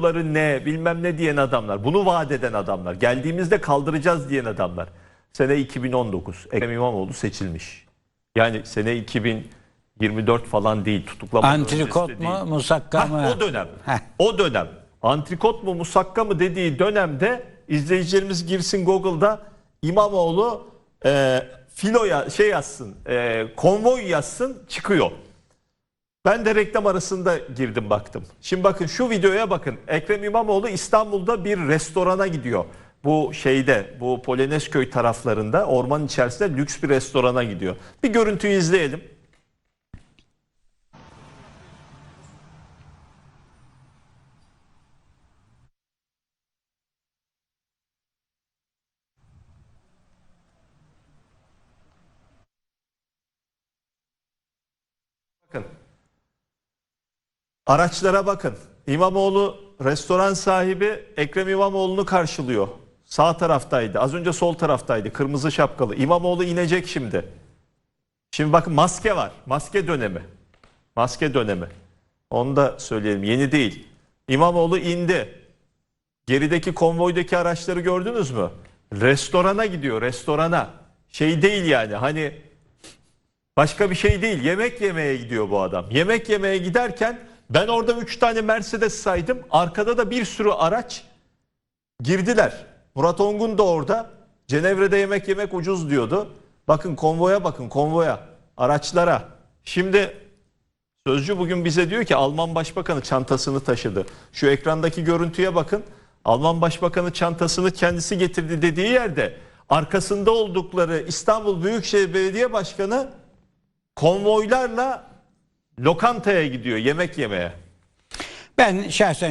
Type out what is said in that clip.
Bunları ne bilmem ne diyen adamlar. Bunu vaat eden adamlar. Geldiğimizde kaldıracağız diyen adamlar. Sene 2019 Ekrem İmamoğlu seçilmiş. Yani sene 2024 falan değil tutuklamadan Antrikot mu, değil. musakka mı? O dönem. Heh. O dönem. Antrikot mu musakka mı dediği dönemde izleyicilerimiz girsin Google'da İmamoğlu e, filoya şey yazsın, e, konvoy yazsın çıkıyor. Ben de reklam arasında girdim baktım. Şimdi bakın şu videoya bakın. Ekrem İmamoğlu İstanbul'da bir restorana gidiyor. Bu şeyde, bu Polonezköy taraflarında ormanın içerisinde lüks bir restorana gidiyor. Bir görüntüyü izleyelim. Bakın. Araçlara bakın. İmamoğlu restoran sahibi Ekrem İmamoğlu'nu karşılıyor. Sağ taraftaydı. Az önce sol taraftaydı. Kırmızı şapkalı. İmamoğlu inecek şimdi. Şimdi bakın maske var. Maske dönemi. Maske dönemi. Onu da söyleyelim. Yeni değil. İmamoğlu indi. Gerideki konvoydaki araçları gördünüz mü? Restorana gidiyor. Restorana. Şey değil yani. Hani Başka bir şey değil. Yemek yemeye gidiyor bu adam. Yemek yemeye giderken ben orada 3 tane Mercedes saydım. Arkada da bir sürü araç girdiler. Murat Ongun da orada. Cenevre'de yemek yemek ucuz diyordu. Bakın konvoya bakın konvoya. Araçlara. Şimdi Sözcü bugün bize diyor ki Alman Başbakanı çantasını taşıdı. Şu ekrandaki görüntüye bakın. Alman Başbakanı çantasını kendisi getirdi dediği yerde arkasında oldukları İstanbul Büyükşehir Belediye Başkanı konvoylarla lokantaya gidiyor yemek yemeye. Ben şahsen